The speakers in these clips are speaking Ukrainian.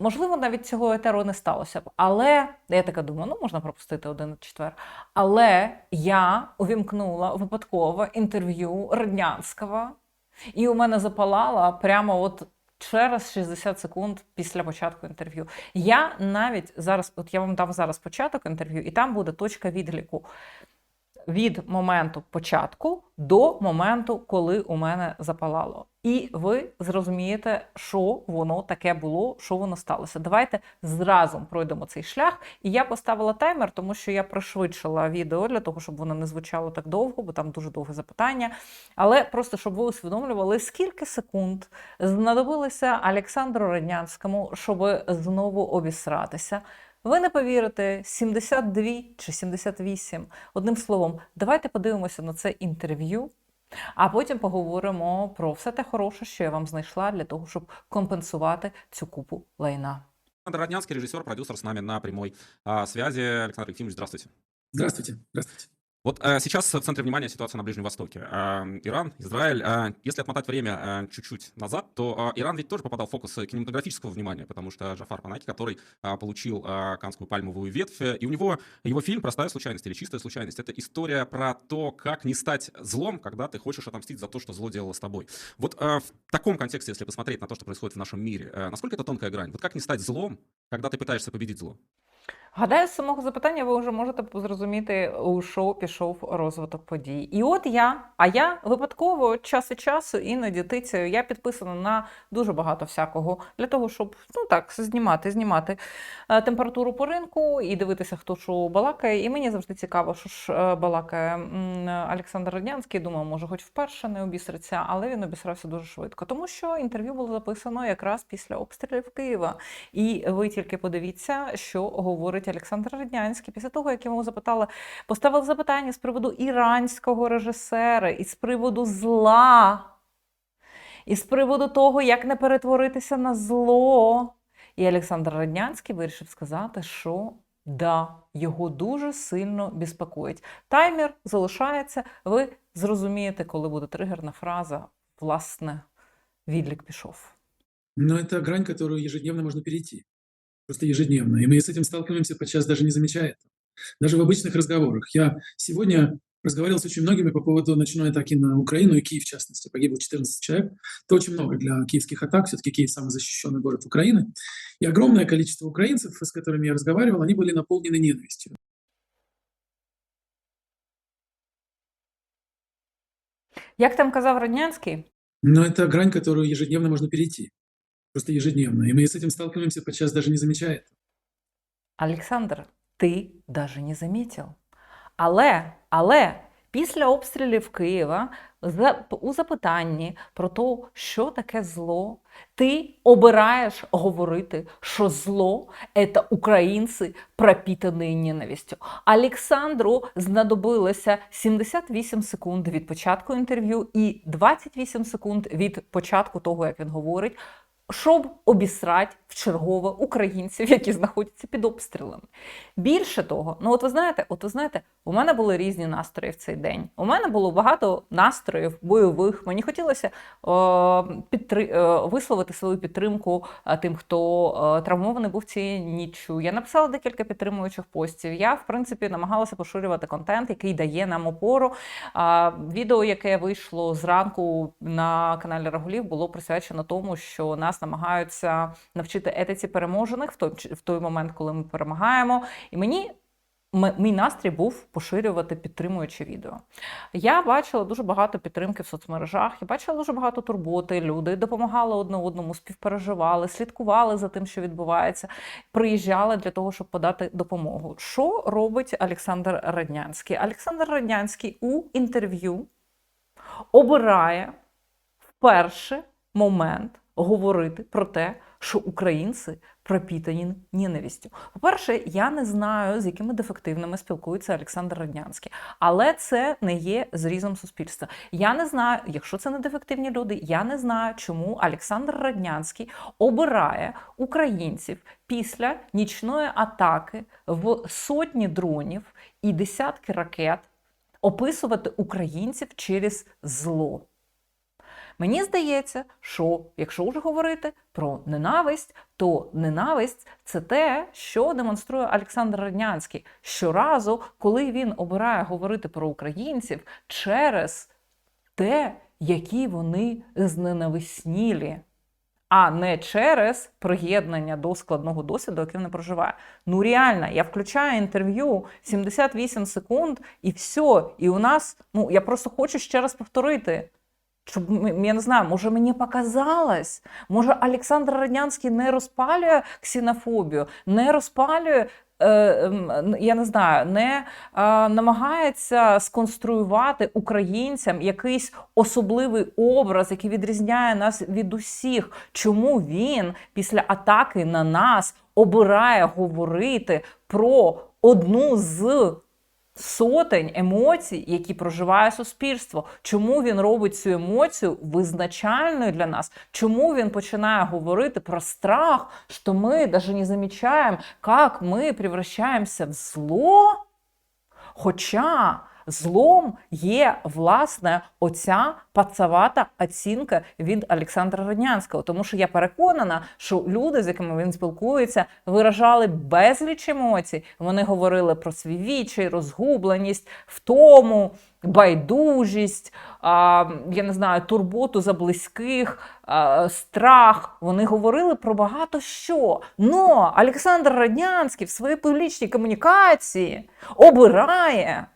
Можливо, навіть цього етеру не сталося б. Але я така думаю, ну можна пропустити один четвер. Але я увімкнула випадково інтерв'ю Роднянського, і у мене запалала прямо от через 60 секунд після початку інтерв'ю. Я навіть зараз, от я вам дам зараз початок інтерв'ю, і там буде точка відліку від моменту початку до моменту, коли у мене запалало. І ви зрозумієте, що воно таке було, що воно сталося. Давайте зразу пройдемо цей шлях. І я поставила таймер, тому що я пришвидшила відео для того, щоб воно не звучало так довго, бо там дуже довге запитання. Але просто щоб ви усвідомлювали, скільки секунд знадобилося Олександру Раднянському, щоб знову обісратися. Ви не повірите, 72 чи 78. Одним словом, давайте подивимося на це інтерв'ю, а потім поговоримо про все те хороше, що я вам знайшла для того, щоб компенсувати цю купу лайна. Александр Роднянский, режиссер, продюсер с нами на прямой а, связи. Александр Ефимович, здравствуйте. Здравствуйте. Здравствуйте. Вот а, сейчас в центре внимания ситуация на Ближнем Востоке. А, Иран, Израиль. А, если отмотать время а, чуть-чуть назад, то а, Иран ведь тоже попадал в фокус кинематографического внимания, потому что Джафар Панаки, который а, получил а, Канскую пальмовую ветвь, и у него его фильм «Простая случайность» или «Чистая случайность» — это история про то, как не стать злом, когда ты хочешь отомстить за то, что зло делало с тобой. Вот а, в таком контексте, если посмотреть на то, что происходит в нашем мире, а, насколько это тонкая грань? Вот как не стать злом, когда ты пытаешься победить зло? Гадаю, з самого запитання ви вже можете зрозуміти, у що пішов розвиток подій. І от я, а я випадково час від часу іноді тицяю, я підписана на дуже багато всякого для того, щоб ну так знімати, знімати е, температуру по ринку і дивитися, хто що балакає. І мені завжди цікаво, що ж е, балакає Олександр Радянський. Думав, може, хоч вперше не обісриться, але він обісрався дуже швидко, тому що інтерв'ю було записано якраз після обстрілів Києва. І ви тільки подивіться, що говорить Олександр Раднянський після того, як йому запитали, поставили запитання з приводу іранського режисера, і з приводу зла, і з приводу того, як не перетворитися на зло. І Олександр Раднянський вирішив сказати, що да, його дуже сильно безпокоїть. Таймер залишається. Ви зрозумієте, коли буде тригерна фраза. Власне, відлік пішов. Но это грань, которую ежедневно можно перейти. Просто ежедневно. И мы с этим сталкиваемся, подчас даже не замечая этого. Даже в обычных разговорах. Я сегодня разговаривал с очень многими по поводу ночной атаки на Украину и Киев, в частности. Погибло 14 человек. Это очень много для киевских атак. Все-таки Киев самый защищенный город Украины. И огромное количество украинцев, с которыми я разговаривал, они были наполнены ненавистью. Як там казав Раднянський? Но это грань, которую ежедневно можно перейти. Просто ежедневно. И мы с этим сталкиваемся, подчас даже не замечая этого. Олександр, ти даже не замітив. Але, але після обстрілів Києва за- у запитанні про те, що таке зло, ти обираєш говорити, що зло це українці, пропитані ненавистю. Олександру знадобилося 78 секунд від початку інтерв'ю і 28 секунд від початку того, як він говорить, щоб обісрати в чергове українців, які знаходяться під обстрілами. Більше того, ну от ви знаєте, от ви знаєте, у мене були різні настрої в цей день. У мене було багато настроїв бойових. Мені хотілося е, підтри... е, висловити свою підтримку е, тим, хто е, травмований був цією ніччю. Я написала декілька підтримуючих постів. Я, в принципі, намагалася поширювати контент, який дає нам опору. А, відео, яке вийшло зранку на каналі Рагулів, було присвячено тому, що нас намагаються навчити етиці переможених в той, в той момент, коли ми перемагаємо. І мені мій настрій був поширювати підтримуючі відео. Я бачила дуже багато підтримки в соцмережах, я бачила дуже багато турботи. Люди допомагали одне одному, співпереживали, слідкували за тим, що відбувається, приїжджали для того, щоб подати допомогу. Що робить Олександр Раднянський? Олександр Раднянський у інтерв'ю обирає перший момент говорити про те, що українці пропітані ненавистю. По-перше, я не знаю, з якими дефективними спілкується Олександр Раднянський, але це не є зрізом суспільства. Я не знаю, якщо це не дефективні люди, я не знаю, чому Олександр Раднянський обирає українців після нічної атаки в сотні дронів і десятки ракет описувати українців через зло. Мені здається, що якщо вже говорити про ненависть, то ненависть це те, що демонструє Олександр Раднянський щоразу, коли він обирає говорити про українців через те, які вони зненависнілі, а не через приєднання до складного досвіду, який вони проживає. Ну реально, я включаю інтерв'ю 78 секунд, і все. І у нас, ну я просто хочу ще раз повторити. Щоб я не знаю, може мені показалось, може Олександр Раднянський не розпалює ксенофобію, не розпалює, ем, я не знаю, не е, намагається сконструювати українцям якийсь особливий образ, який відрізняє нас від усіх. Чому він після атаки на нас обирає говорити про одну з сотень емоцій, які проживає суспільство. Чому він робить цю емоцію визначальною для нас? Чому він починає говорити про страх, що ми навіть не замічаємо, як ми превращаємося в зло? Хоча злом є власне оця пацавата оцінка від Олександра Роднянського. Тому що я переконана, що люди, з якими він спілкується, виражали безліч емоцій. Вони говорили про свій відчай, розгубленість, втому Байдужість, а, я не знаю, турботу за близьких, а, страх. Вони говорили про багато що. Но Олександр Раднянський в своїй публічній комунікації обирає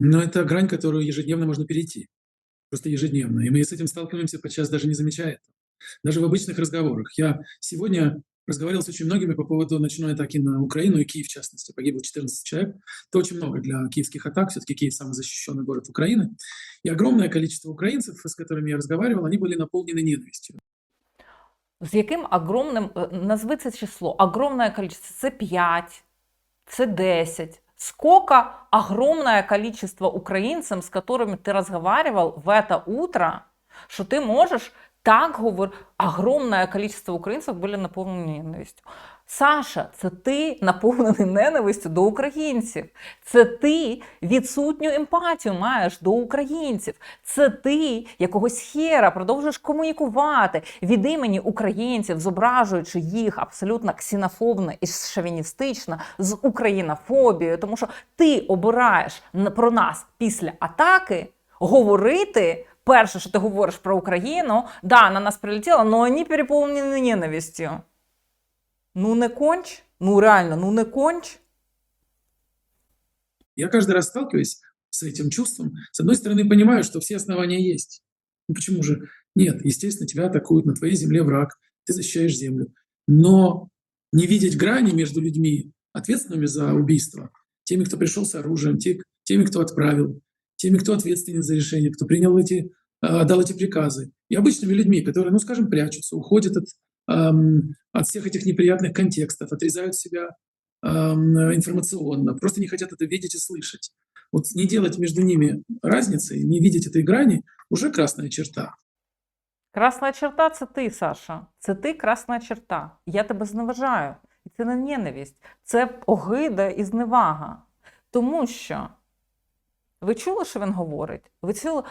Но это грань, которую ежедневно можно перейти. Просто ежедневно. И мы с этим сталкиваемся подчас даже не замечая этого. Даже в обычных разговорах. Я сегодня разговаривал с очень многими по поводу ночной атаки на Украину и Киев, в частности. Погибло 14 человек. Это очень много для киевских атак. Все-таки Киев самый защищенный город Украины. И огромное количество украинцев, с которыми я разговаривал, они были наполнены ненавистью. З яким огромним, е, назви це число, огромне количество, це 5, це 10. Сколько огромное количество украинцам, с которыми ты разговаривал в это утро, что ты можешь так говорити. Огромне количество українців були наповнені ненавистю. Саша, це ти наповнений ненавистю до українців. Це ти відсутню емпатію маєш до українців. Це ти якогось хера продовжуєш комунікувати від імені українців, зображуючи їх абсолютно ксенофобно і шовіністично з українофобією, тому що ти обираєш про нас після атаки говорити. Перше, що ти говориш про Україну, да, на нас прилетіло, але вони переповнені ненавистю. Ну не конч, ну реально, ну не конч. Я каждый раз сталкиваюсь с этим чувством. С одной стороны, понимаю, что все основания есть. Ну почему же? Нет, естественно, тебя атакуют, на твоей земле враг, ты защищаешь землю. Но не видеть грани между людьми, ответственными за убийство, теми, кто пришел с оружием, те- теми, кто отправил, теми, кто ответственен за решение, кто принял эти, а, дал эти приказы, и обычными людьми, которые, ну, скажем, прячутся, уходят от, ам, от всех этих неприятных контекстов, отрезают себя ам, информационно, просто не хотят это видеть и слышать. Вот не делать между ними разницы, не видеть этой грани, уже красная черта. Красна черта це ти, Саша. Це ти красна черта. Я тебе зневажаю. Це не ненависть, це огида і зневага. Тому що ви чули, що він говорить? Ви чули?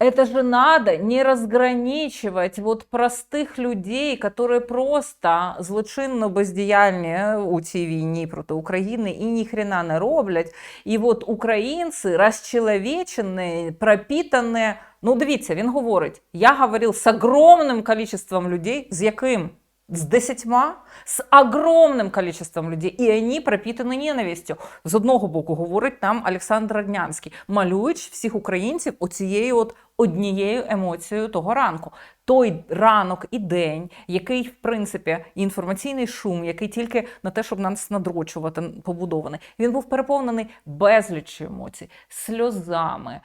Это же надо не разграничивать вот простих людей, которые просто злочинно бездіяльні у цій війні проти України і ніхрена не роблять. І от українці розчеловечені, пропитані. Ну, дивіться, він говорить: я говорив з огромним количеством людей, з яким? З десятьма, з огромним количеством людей, і вони пропитані ненавистю. З одного боку, говорить нам Олександр Раднянський, малюючи всіх українців оцією от однією емоцією того ранку. Той ранок і день, який, в принципі, інформаційний шум, який тільки на те, щоб нас надрочувати, побудований, він був переповнений безліччю емоцій, сльозами,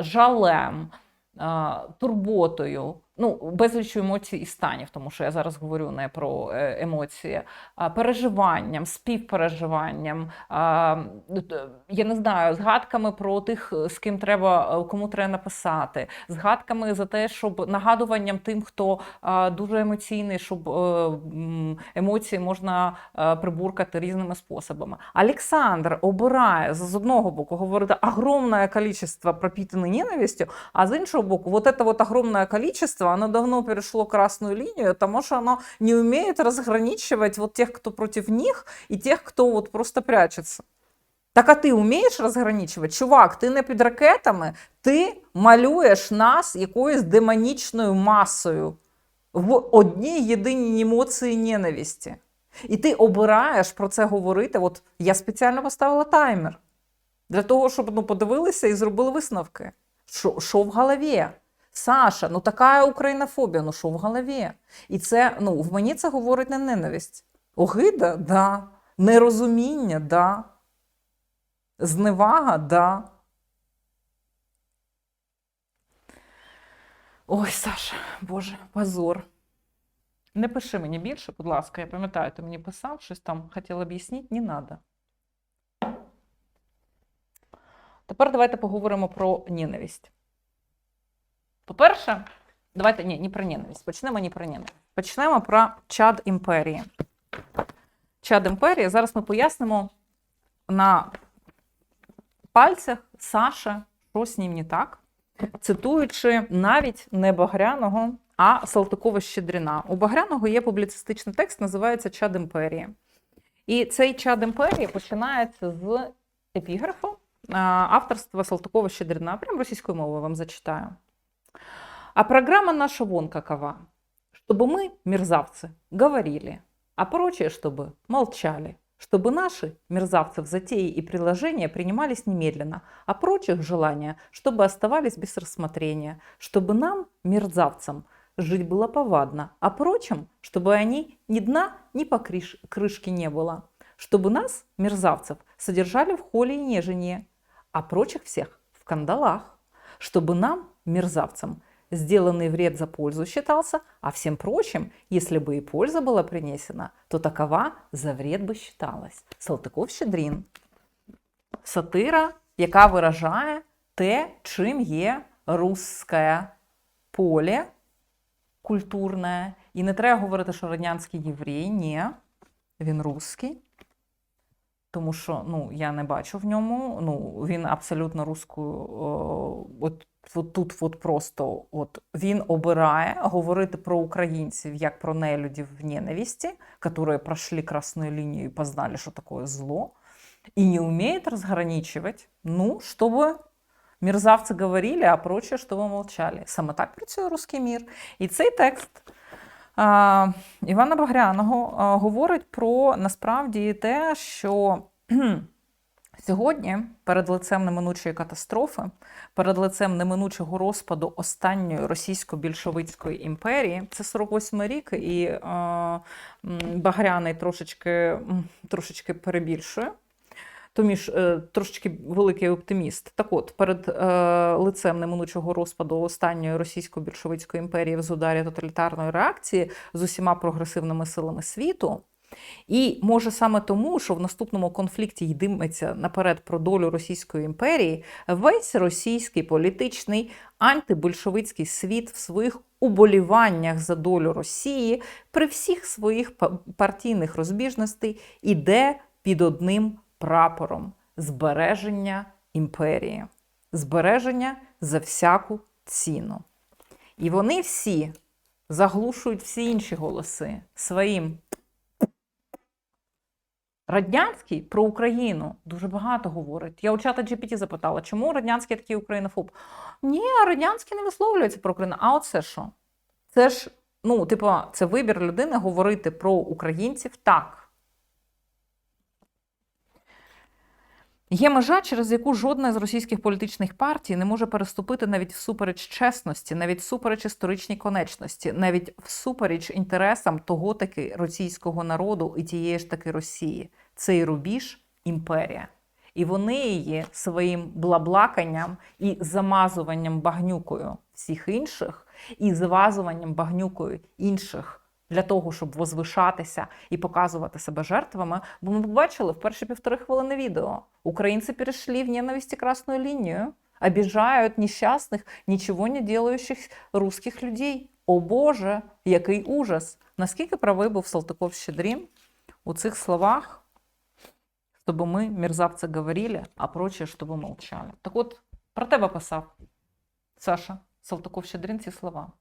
жалем, турботою, ну, безліч емоцій і станів, тому що я зараз говорю не про е, емоції, а переживанням, співпереживанням, а, я не знаю, згадками про тих, з ким треба, кому треба написати, згадками за те, щоб нагадуванням тим, хто а, дуже емоційний, щоб е, м, емоції можна е, прибуркати різними способами. Олександр обирає з одного боку говорити огромне количество пропитаної ненавистю, а з іншого боку, вот это вот огромное количество, оно давно перешло красную линию, потому что оно не умеет разграничивать вот тех, кто против них, и тех, кто вот просто прячется. Так а ти вмієш розграничувати? Чувак, ти не під ракетами, ти малюєш нас якоюсь демонічною масою в одній єдиній емоції ненависті. І ти обираєш про це говорити. От я спеціально поставила таймер для того, щоб ну, подивилися і зробили висновки. Що в голові? Саша, ну така українофобія, ну що в голові? І це, ну, в мені це говорить не ненависть. Огида, да. Нерозуміння, да. Зневага, да. Ой, Саша, Боже, позор. Не пиши мені більше, будь ласка, я пам'ятаю, ти мені писав, щось там хотів об'яснити, не треба. Тепер давайте поговоримо про ненависть. По-перше, давайте ні, не про ненависть. Почнемо не про ненависть. Почнемо про чад імперії. Чад імперії. Зараз ми пояснимо на пальцях Саша, що з ним не так, цитуючи навіть не Багряного, а Салтикова Щедріна. У Багряного є публіцистичний текст, називається Чад імперії. І цей чад імперії починається з епіграфу авторства Салтыкова Щедрина. Прям російською мовою вам зачитаю. А программа наша вон какова. Чтобы мы, мерзавцы, говорили, а прочие, чтобы молчали. Чтобы наши, мерзавцев, затеи и приложения принимались немедленно, а прочих желания, чтобы оставались без рассмотрения. Чтобы нам, мерзавцам, жить было повадно, а прочим, чтобы они ни дна, ни покрыш- крышки не было. Чтобы нас, мерзавцев, содержали в холе и неженье, а прочих всех в кандалах. Чтобы нам, мерзавцам, сделанный вред за пользу считался, а всем прочим, если бы и польза была принесена, то такова за вред би считалась. Салтиков-Щедрін. Сатира, яка виражає те, чим є русське поле культурне. І не треба говорити, що радянський єврей, ні, він русський. Тому що ну, я не бачу в ньому. Ну, він абсолютно русскою. о, От, от тут от просто от, він обирає говорити про українців як про нелюдів в ненависті, які пройшли красну лінію і познали, що таке зло, і не вміє розграничувати, ну, щоб мерзавці говорили, а прочі, щоб мовчали. Саме так працює русський мір. І цей текст Івана Багряного говорить про насправді те, що сьогодні, перед лицем неминучої катастрофи, перед лицем неминучого розпаду останньої російсько-більшовицької імперії, це 48 рік, і Багряний трошечки, трошечки перебільшує. Томіж е, трошечки великий оптиміст. Так от, перед е, лицем неминучого розпаду останньої російсько-більшовицької імперії в ударі тоталітарної реакції з усіма прогресивними силами світу. І може саме тому, що в наступному конфлікті йдеться наперед про долю Російської імперії, весь російський політичний антибольшовицький світ в своїх уболіваннях за долю Росії при всіх своїх партійних розбіжностей іде під одним прапором збереження імперії, збереження за всяку ціну. І вони всі заглушують всі інші голоси своїм. Радянський про Україну дуже багато говорить. Я у чата GPT запитала, чому радянський такий українофоб? Ні, радянський не висловлюється про Україну. А оце що? Це ж, ну, типу, це вибір людини говорити про українців так. Є межа, через яку жодна з російських політичних партій не може переступити навіть всупереч чесності, навіть всупереч історичній конечності, навіть всупереч інтересам того таки російського народу і тієї ж таки Росії. Цей рубіж імперія. І вони її своїм блаблаканням і замазуванням багнюкою всіх інших і завазуванням багнюкою інших для того, щоб возвишатися і показувати себе жертвами, бо ми побачили в перші півтори хвилини відео. Українці перейшли в ненависті красну лінію, обіжають нещасних, нічого не делающих русських людей. О Боже, який ужас! Наскільки правий був Салтиков Щедрін у цих словах, щоб ми, мерзавці, говорили, а прочее, щоб молчали. Так от, про тебе писав Саша Салтиков Щедрін ці слова.